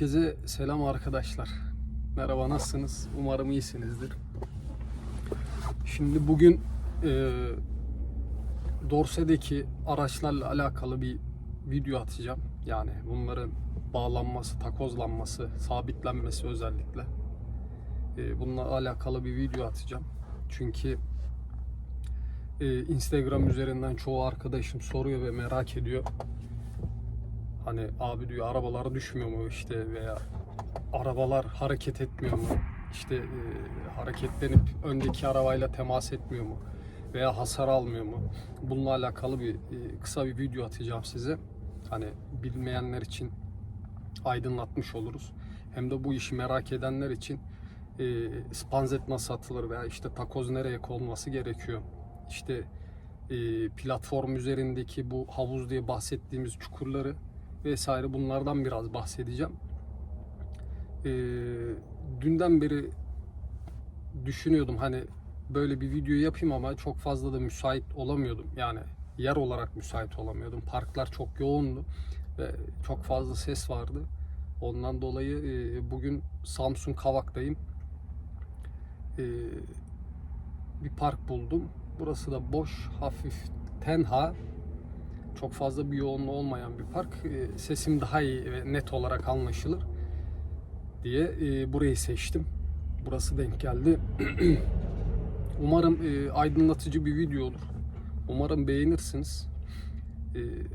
Herkese selam arkadaşlar. Merhaba nasılsınız? Umarım iyisinizdir. Şimdi bugün e, Dorse'deki araçlarla alakalı bir video atacağım. Yani bunların bağlanması, takozlanması, sabitlenmesi özellikle. E, bununla alakalı bir video atacağım. Çünkü e, Instagram üzerinden çoğu arkadaşım soruyor ve merak ediyor. Hani abi diyor arabalar düşmüyor mu işte veya arabalar hareket etmiyor mu? İşte e, hareketlenip öndeki arabayla temas etmiyor mu? Veya hasar almıyor mu? Bununla alakalı bir e, kısa bir video atacağım size. Hani bilmeyenler için aydınlatmış oluruz. Hem de bu işi merak edenler için e, spanzet nasıl atılır veya işte takoz nereye konması gerekiyor. İşte e, platform üzerindeki bu havuz diye bahsettiğimiz çukurları vesaire bunlardan biraz bahsedeceğim. Ee, dünden beri düşünüyordum hani böyle bir video yapayım ama çok fazla da müsait olamıyordum. Yani yer olarak müsait olamıyordum. Parklar çok yoğundu ve çok fazla ses vardı. Ondan dolayı e, bugün Samsun Kavak'tayım. E, bir park buldum. Burası da boş, hafif tenha çok fazla bir yoğunluğu olmayan bir park. E, Sesim daha iyi ve net olarak anlaşılır diye e, burayı seçtim. Burası denk geldi. Umarım e, aydınlatıcı bir video olur. Umarım beğenirsiniz.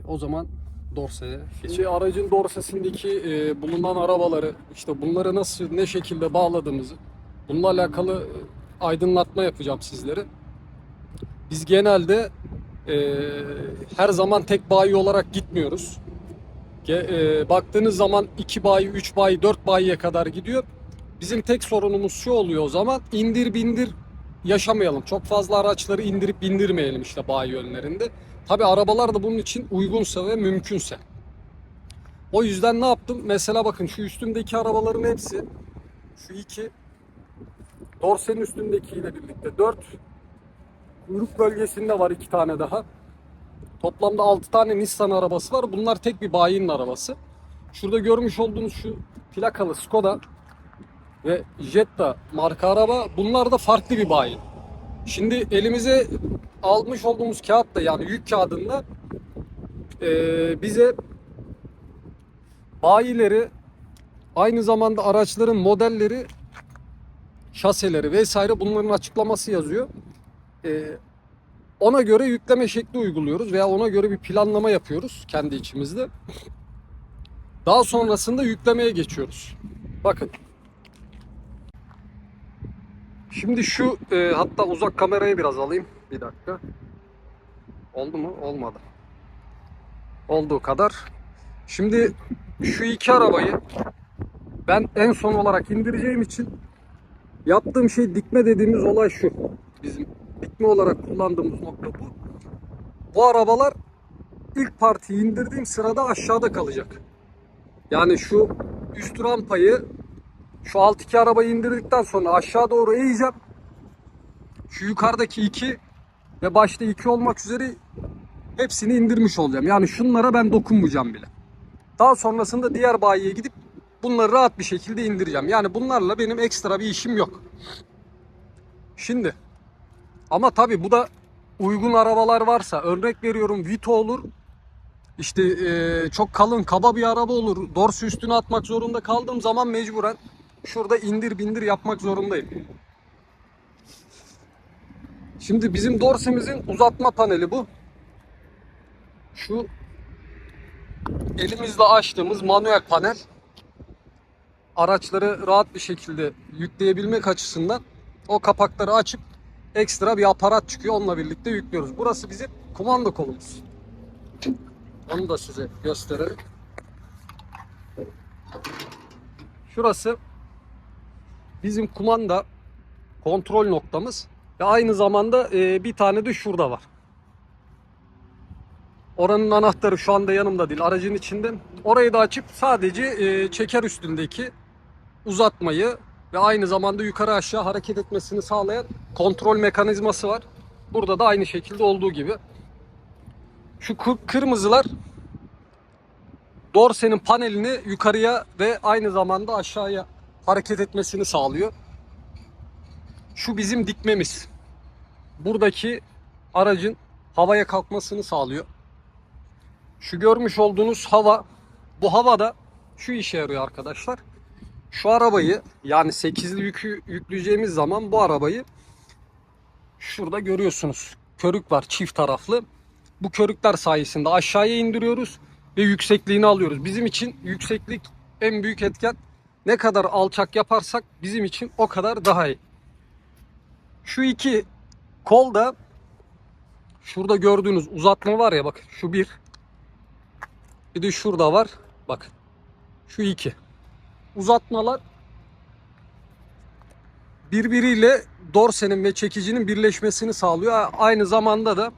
O zaman Dorsa'ya geçelim. Aracın dorsesindeki bulunan arabaları, işte bunları nasıl, ne şekilde bağladığımızı, bununla alakalı aydınlatma yapacağım sizlere. Biz genelde e, her zaman tek bayi olarak gitmiyoruz. E, baktığınız zaman 2 bayi, 3 bayi, 4 bayiye kadar gidiyor. Bizim tek sorunumuz şu oluyor o zaman indir bindir yaşamayalım. Çok fazla araçları indirip bindirmeyelim işte bayi yönlerinde. Tabi arabalar da bunun için uygunsa ve mümkünse. O yüzden ne yaptım? Mesela bakın şu üstümdeki arabaların hepsi şu iki dorsenin üstündekiyle birlikte 4 Kuyruk bölgesinde var iki tane daha. Toplamda 6 tane Nissan arabası var. Bunlar tek bir bayinin arabası. Şurada görmüş olduğunuz şu plakalı Skoda ve Jetta marka araba bunlar da farklı bir bayin. Şimdi elimize almış olduğumuz kağıt da yani yük kağıdında eee, bize bayileri aynı zamanda araçların modelleri şaseleri vesaire bunların açıklaması yazıyor. Ee, ona göre yükleme şekli uyguluyoruz veya ona göre bir planlama yapıyoruz kendi içimizde. Daha sonrasında yüklemeye geçiyoruz. Bakın. Şimdi şu e, hatta uzak kamerayı biraz alayım. Bir dakika. Oldu mu? Olmadı. Olduğu kadar. Şimdi şu iki arabayı ben en son olarak indireceğim için yaptığım şey dikme dediğimiz olay şu. Bizim dikme olarak kullandığımız nokta bu. Bu arabalar ilk partiyi indirdiğim sırada aşağıda kalacak. Yani şu üst rampayı şu alt iki arabayı indirdikten sonra aşağı doğru eğeceğim. Şu yukarıdaki iki ve başta iki olmak üzere hepsini indirmiş olacağım. Yani şunlara ben dokunmayacağım bile. Daha sonrasında diğer bayiye gidip bunları rahat bir şekilde indireceğim. Yani bunlarla benim ekstra bir işim yok. Şimdi ama tabii bu da uygun arabalar varsa örnek veriyorum Vito olur. İşte eee, çok kalın kaba bir araba olur. Dorsi üstüne atmak zorunda kaldığım zaman mecburen şurada indir bindir yapmak zorundayım. Şimdi bizim dorsemizin uzatma paneli bu. Şu elimizle açtığımız manuel panel araçları rahat bir şekilde yükleyebilmek açısından o kapakları açıp ekstra bir aparat çıkıyor. Onunla birlikte yüklüyoruz. Burası bizim kumanda kolumuz. Onu da size gösterelim. Şurası bizim kumanda kontrol noktamız ve aynı zamanda e, bir tane de şurada var. Oranın anahtarı şu anda yanımda değil, aracın içinde. Orayı da açıp sadece e, çeker üstündeki uzatmayı ve aynı zamanda yukarı aşağı hareket etmesini sağlayan kontrol mekanizması var. Burada da aynı şekilde olduğu gibi. Şu kı- kırmızılar dorsenin panelini yukarıya ve aynı zamanda aşağıya hareket etmesini sağlıyor. Şu bizim dikmemiz. Buradaki aracın havaya kalkmasını sağlıyor. Şu görmüş olduğunuz hava, bu havada şu işe yarıyor arkadaşlar. Şu arabayı yani 8'li yükü yükleyeceğimiz zaman bu arabayı şurada görüyorsunuz. Körük var çift taraflı. Bu körükler sayesinde aşağıya indiriyoruz ve yüksekliğini alıyoruz. Bizim için yükseklik en büyük etken. Ne kadar alçak yaparsak bizim için o kadar daha iyi. Şu iki kol da şurada gördüğünüz uzatma var ya bak şu bir. Bir de şurada var. Bak. Şu iki. Uzatmalar birbiriyle dorsenin ve çekicinin birleşmesini sağlıyor. Aynı zamanda da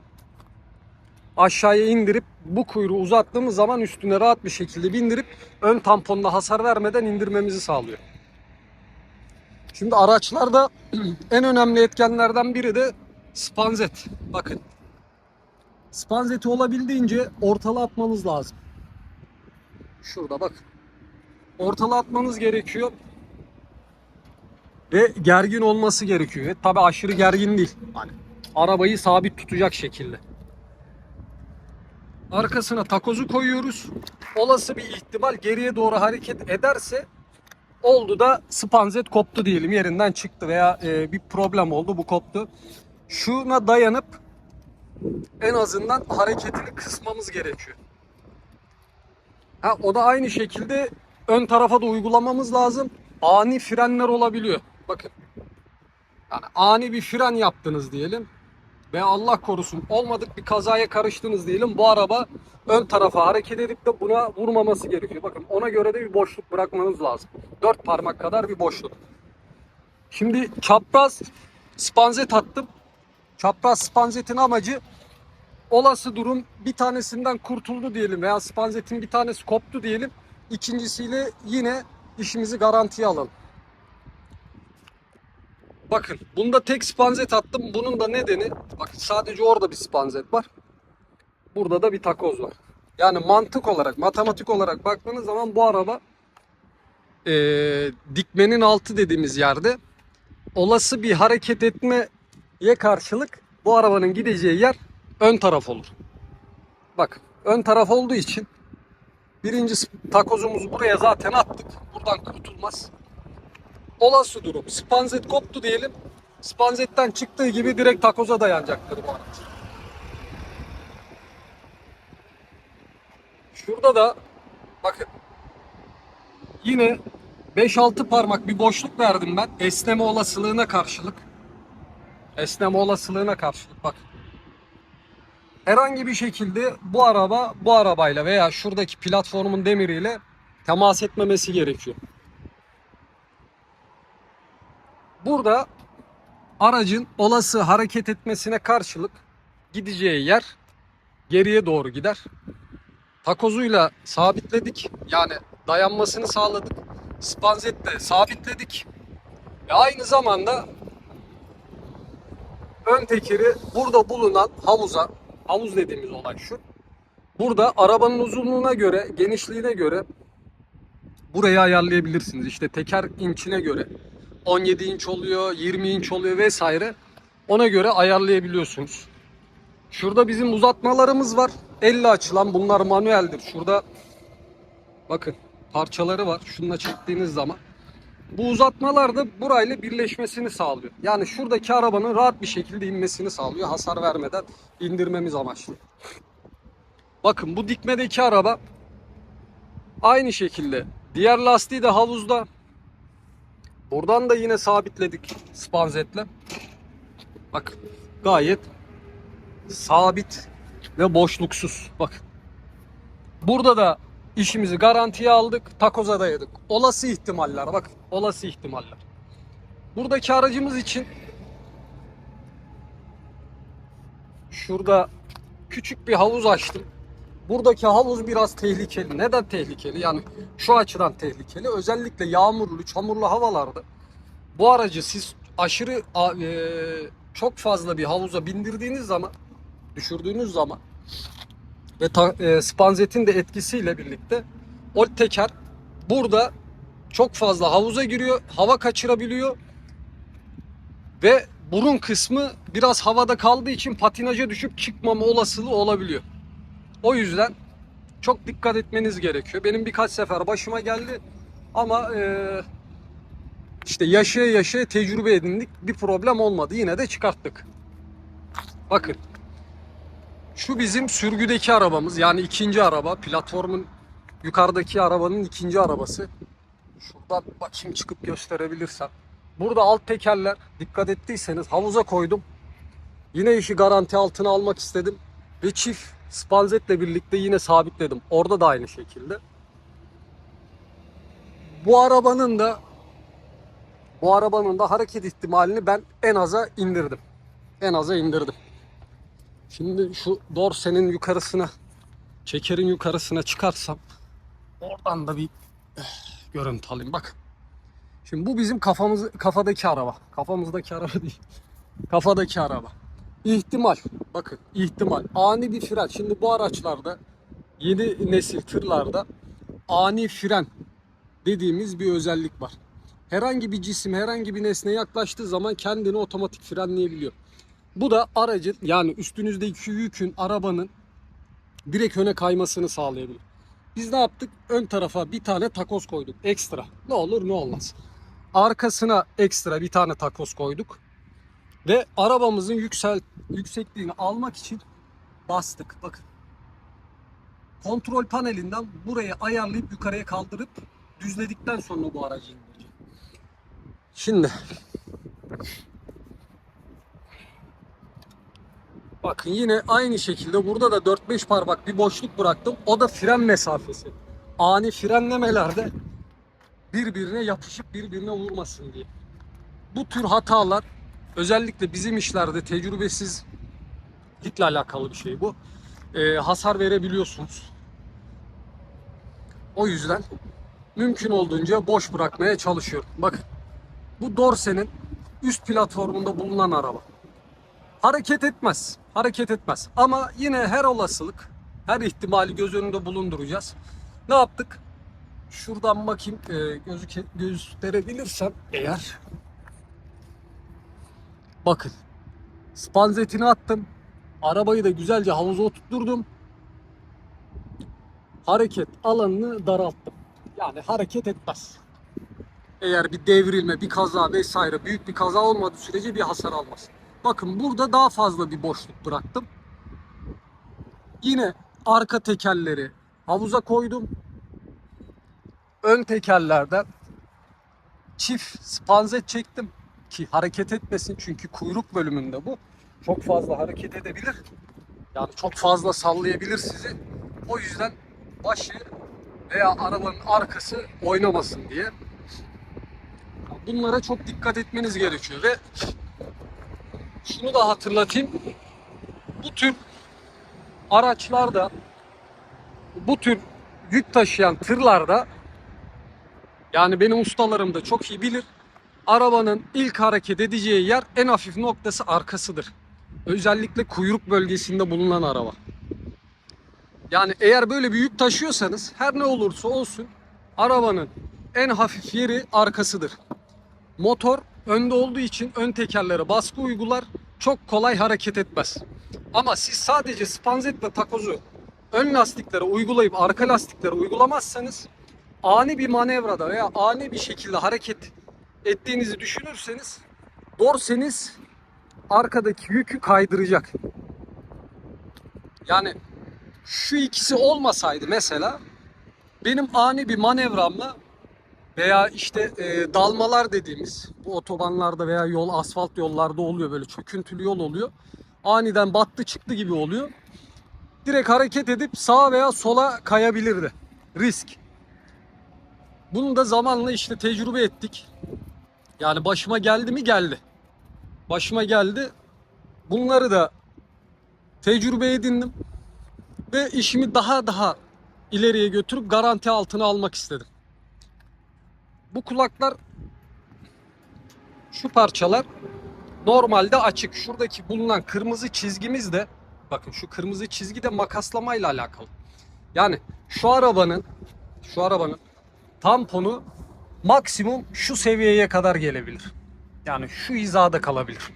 aşağıya indirip bu kuyruğu uzattığımız zaman üstüne rahat bir şekilde bindirip ön tamponuna hasar vermeden indirmemizi sağlıyor. Şimdi araçlarda en önemli etkenlerden biri de spanzet. Bakın. Spanzeti olabildiğince ortala atmanız lazım. Şurada bak. Ortala atmanız gerekiyor. Ve gergin olması gerekiyor. Ve tabi aşırı gergin değil. Hani arabayı sabit tutacak şekilde. Arkasına takozu koyuyoruz. Olası bir ihtimal geriye doğru hareket ederse oldu da spanzet koptu diyelim yerinden çıktı veya e, bir problem oldu bu koptu. Şuna dayanıp en azından hareketini kısmamız gerekiyor. Ha, o da aynı şekilde ön tarafa da uygulamamız lazım. Ani frenler olabiliyor. Bakın. Yani ani bir fren yaptınız diyelim. Ve Allah korusun olmadık bir kazaya karıştınız diyelim. Bu araba ön tarafa hareket edip de buna vurmaması gerekiyor. Bakın ona göre de bir boşluk bırakmanız lazım. Dört parmak kadar bir boşluk. Şimdi çapraz spanzet attım. Çapraz spanzetin amacı olası durum bir tanesinden kurtuldu diyelim veya spanzetin bir tanesi koptu diyelim. İkincisiyle yine işimizi garantiye alalım. Bakın bunda tek spanzet attım. Bunun da nedeni bakın sadece orada bir spanzet var. Burada da bir takoz var. Yani mantık olarak, matematik olarak baktığınız zaman bu araba eee, dikmenin altı dediğimiz yerde olası bir hareket etmeye karşılık bu arabanın gideceği yer ön taraf olur. Bak ön taraf olduğu için birinci takozumuzu buraya zaten attık. Buradan kurtulmaz. Olası durum. Spanzet koptu diyelim. Spanzetten çıktığı gibi direkt takoza dayanacaktır bu araç. Şurada da bakın yine 5-6 parmak bir boşluk verdim ben esneme olasılığına karşılık. Esneme olasılığına karşılık bak. Herhangi bir şekilde bu araba bu arabayla veya şuradaki platformun demiriyle temas etmemesi gerekiyor. Burada aracın olası hareket etmesine karşılık gideceği yer geriye doğru gider. Takozuyla sabitledik. Yani dayanmasını sağladık. Spanzetle sabitledik. Ve aynı zamanda ön tekeri burada bulunan havuza, havuz dediğimiz olay şu. Burada arabanın uzunluğuna göre, genişliğine göre burayı ayarlayabilirsiniz. İşte teker inçine göre 17 inç oluyor, 20 inç oluyor vesaire. Ona göre ayarlayabiliyorsunuz. Şurada bizim uzatmalarımız var. Elle açılan bunlar manueldir. Şurada bakın parçaları var. Şununla çektiğiniz zaman. Bu uzatmalar da burayla birleşmesini sağlıyor. Yani şuradaki arabanın rahat bir şekilde inmesini sağlıyor. Hasar vermeden indirmemiz amaçlı. Bakın bu dikmedeki araba aynı şekilde. Diğer lastiği de havuzda. Buradan da yine sabitledik spanzetle. Bak gayet sabit ve boşluksuz. Bak. Burada da işimizi garantiye aldık. Takoza dayadık. Olası ihtimaller bak. Olası ihtimaller. Buradaki aracımız için şurada küçük bir havuz açtım. Buradaki havuz biraz tehlikeli. Neden tehlikeli? Yani şu açıdan tehlikeli. Özellikle yağmurlu, çamurlu havalarda bu aracı siz aşırı e, çok fazla bir havuza bindirdiğiniz zaman, düşürdüğünüz zaman ve e, spanzetin de etkisiyle birlikte o teker burada çok fazla havuza giriyor, hava kaçırabiliyor ve burun kısmı biraz havada kaldığı için patinaja düşüp çıkmama olasılığı olabiliyor. O yüzden çok dikkat etmeniz gerekiyor. Benim birkaç sefer başıma geldi ama eee, işte yaşaya yaşaya tecrübe edindik. Bir problem olmadı. Yine de çıkarttık. Bakın. Şu bizim sürgüdeki arabamız. Yani ikinci araba. Platformun yukarıdaki arabanın ikinci arabası. Şuradan bakayım çıkıp gösterebilirsem. Burada alt tekerler dikkat ettiyseniz havuza koydum. Yine işi garanti altına almak istedim. Ve çift spanzetle birlikte yine sabitledim. Orada da aynı şekilde. Bu arabanın da bu arabanın da hareket ihtimalini ben en aza indirdim. En aza indirdim. Şimdi şu dorsenin yukarısına, çekerin yukarısına çıkarsam oradan da bir eh, görüntü alayım. Bak. Şimdi bu bizim kafamız kafadaki araba. Kafamızdaki araba değil. Kafadaki araba. İhtimal. Bakın ihtimal. Ani bir fren. Şimdi bu araçlarda yeni nesil tırlarda ani fren dediğimiz bir özellik var. Herhangi bir cisim, herhangi bir nesne yaklaştığı zaman kendini otomatik frenleyebiliyor. Bu da aracın yani üstünüzdeki yükün arabanın direkt öne kaymasını sağlayabilir. Biz ne yaptık? Ön tarafa bir tane takoz koyduk. Ekstra. Ne olur ne olmaz. Arkasına ekstra bir tane takoz koyduk. Ve arabamızın yüksel, yüksekliğini almak için bastık. Bakın. Kontrol panelinden buraya ayarlayıp yukarıya kaldırıp düzledikten sonra bu aracı indireceğim. Şimdi Bakın yine aynı şekilde burada da 4-5 parmak bir boşluk bıraktım. O da fren mesafesi. Ani frenlemelerde birbirine yapışıp birbirine vurmasın diye. Bu tür hatalar özellikle bizim işlerde tecrübesizlikle alakalı bir şey bu. Ee, hasar verebiliyorsunuz. O yüzden mümkün olduğunca boş bırakmaya çalışıyorum. Bakın bu dorsenin üst platformunda bulunan araba. Hareket etmez. Hareket etmez. Ama yine her olasılık, her ihtimali göz önünde bulunduracağız. Ne yaptık? Şuradan bakayım e, gözüke, gösterebilirsem eğer. Bakın. Spanzetini attım. Arabayı da güzelce havuza oturtturdum. Hareket alanını daralttım. Yani hareket etmez. Eğer bir devrilme, bir kaza vesaire büyük bir kaza olmadığı sürece bir hasar almaz. Bakın burada daha fazla bir boşluk bıraktım. Yine arka tekerleri havuza koydum. Ön tekerlerden çift spanzet çektim ki hareket etmesin çünkü kuyruk bölümünde bu. Çok fazla hareket edebilir. Yani çok fazla sallayabilir sizi. O yüzden başı veya arabanın arkası oynamasın diye. Bunlara çok dikkat etmeniz gerekiyor ve şunu da hatırlatayım. Bu tür araçlarda bu tür yük taşıyan tırlarda yani benim ustalarım da çok iyi bilir. Arabanın ilk hareket edeceği yer en hafif noktası arkasıdır. Özellikle kuyruk bölgesinde bulunan araba. Yani eğer böyle bir yük taşıyorsanız her ne olursa olsun arabanın en hafif yeri arkasıdır. Motor önde olduğu için ön tekerlere baskı uygular. Çok kolay hareket etmez. Ama siz sadece spanzet ve takozu ön lastiklere uygulayıp arka lastiklere uygulamazsanız ani bir manevrada veya ani bir şekilde hareket ettiğinizi düşünürseniz dorseniz arkadaki yükü kaydıracak. Yani şu ikisi olmasaydı mesela benim ani bir manevramla veya işte e, dalmalar dediğimiz bu otobanlarda veya yol asfalt yollarda oluyor böyle çöküntülü yol oluyor. Aniden battı çıktı gibi oluyor. Direkt hareket edip sağa veya sola kayabilirdi. Risk. Bunu da zamanla işte tecrübe ettik. Yani başıma geldi mi geldi. Başıma geldi. Bunları da tecrübe edindim. Ve işimi daha daha ileriye götürüp garanti altına almak istedim. Bu kulaklar şu parçalar normalde açık. Şuradaki bulunan kırmızı çizgimiz de bakın şu kırmızı çizgi de makaslamayla alakalı. Yani şu arabanın şu arabanın tamponu maksimum şu seviyeye kadar gelebilir. Yani şu hizada kalabilir.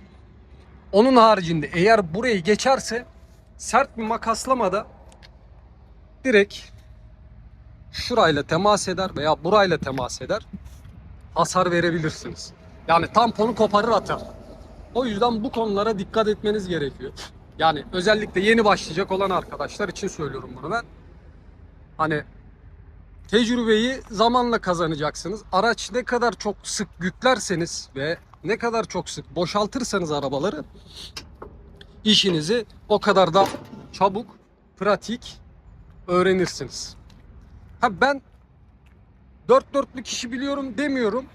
Onun haricinde eğer burayı geçerse sert bir makaslamada direkt şurayla temas eder veya burayla temas eder. Hasar verebilirsiniz. Yani tamponu koparır atar. O yüzden bu konulara dikkat etmeniz gerekiyor. Yani özellikle yeni başlayacak olan arkadaşlar için söylüyorum bunu ben. Hani tecrübeyi zamanla kazanacaksınız. Araç ne kadar çok sık yüklerseniz ve ne kadar çok sık boşaltırsanız arabaları işinizi o kadar da çabuk, pratik öğrenirsiniz. Ha ben dört dörtlük işi biliyorum demiyorum.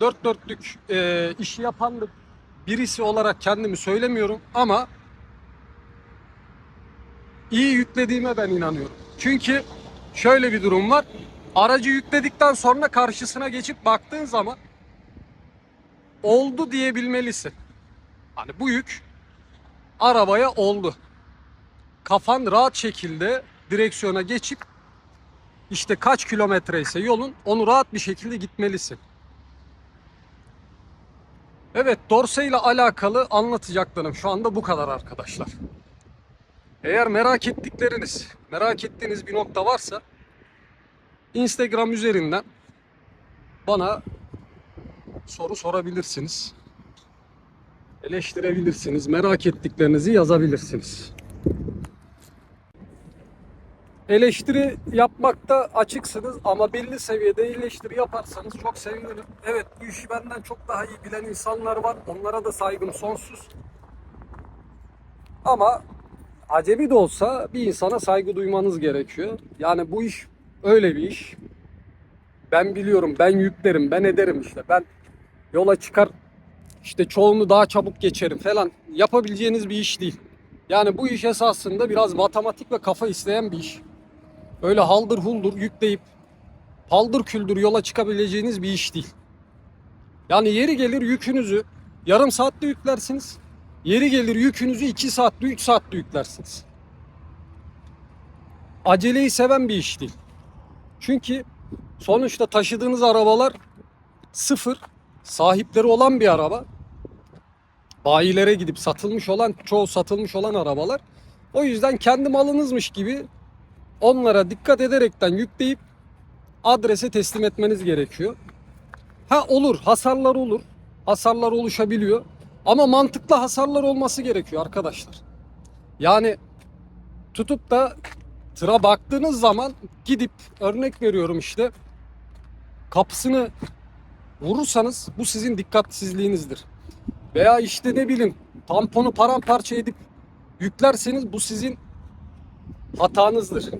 Dört dörtlük e, işi yapan da birisi olarak kendimi söylemiyorum ama iyi yüklediğime ben inanıyorum. Çünkü şöyle bir durum var. Aracı yükledikten sonra karşısına geçip baktığın zaman oldu diyebilmelisin. Hani bu yük arabaya oldu. Kafan rahat şekilde direksiyona geçip işte kaç kilometre ise yolun onu rahat bir şekilde gitmelisin. Evet dorse ile alakalı anlatacaklarım şu anda bu kadar arkadaşlar. Eğer merak ettikleriniz, merak ettiğiniz bir nokta varsa Instagram üzerinden bana soru sorabilirsiniz. Eleştirebilirsiniz. Merak ettiklerinizi yazabilirsiniz. Eleştiri yapmakta açıksınız ama belli seviyede eleştiri yaparsanız çok sevinirim. Evet bu işi benden çok daha iyi bilen insanlar var. Onlara da saygım sonsuz. Ama acemi de olsa bir insana saygı duymanız gerekiyor. Yani bu iş öyle bir iş. Ben biliyorum, ben yüklerim, ben ederim işte. Ben yola çıkar işte çoğunu daha çabuk geçerim falan. Yapabileceğiniz bir iş değil. Yani bu iş esasında biraz matematik ve kafa isteyen bir iş. Öyle haldır huldur yükleyip paldır küldür yola çıkabileceğiniz bir iş değil. Yani yeri gelir yükünüzü yarım saatte yüklersiniz. Yeri gelir yükünüzü 2 saatte 3 saatte yüklersiniz. Aceleyi seven bir iş değil. Çünkü sonuçta taşıdığınız arabalar sıfır, sahipleri olan bir araba. Bayilere gidip satılmış olan, çoğu satılmış olan arabalar. O yüzden kendi malınızmış gibi onlara dikkat ederekten yükleyip adrese teslim etmeniz gerekiyor. Ha olur, hasarlar olur. Hasarlar oluşabiliyor. Ama mantıklı hasarlar olması gerekiyor arkadaşlar. Yani tutup da tıra baktığınız zaman gidip örnek veriyorum işte kapısını vurursanız bu sizin dikkatsizliğinizdir. Veya işte ne bileyim tamponu paramparça edip yüklerseniz bu sizin hatanızdır.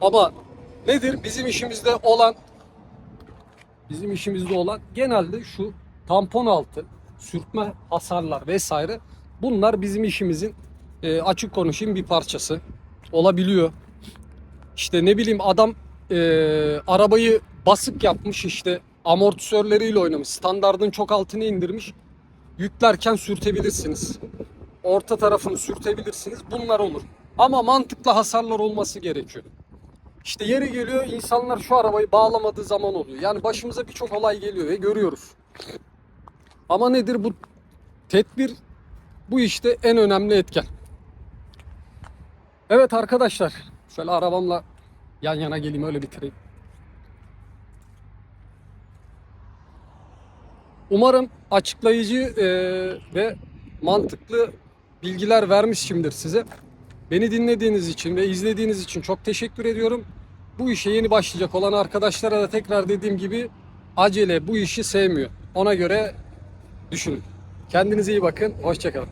Ama nedir bizim işimizde olan bizim işimizde olan genelde şu tampon altı sürtme hasarlar vesaire bunlar bizim işimizin e, açık konuşayım bir parçası olabiliyor. İşte ne bileyim adam e, arabayı basık yapmış işte amortisörleriyle oynamış standardın çok altına indirmiş yüklerken sürtebilirsiniz. Orta tarafını sürtebilirsiniz bunlar olur. Ama mantıklı hasarlar olması gerekiyor. İşte yeri geliyor insanlar şu arabayı bağlamadığı zaman oluyor. Yani başımıza birçok olay geliyor ve görüyoruz. Ama nedir bu tedbir bu işte en önemli etken. Evet arkadaşlar şöyle arabamla yan yana geleyim öyle bitireyim. Umarım açıklayıcı ve mantıklı bilgiler vermişimdir size. Beni dinlediğiniz için ve izlediğiniz için çok teşekkür ediyorum. Bu işe yeni başlayacak olan arkadaşlara da tekrar dediğim gibi acele bu işi sevmiyor. Ona göre düşünün. Kendinize iyi bakın. Hoşçakalın.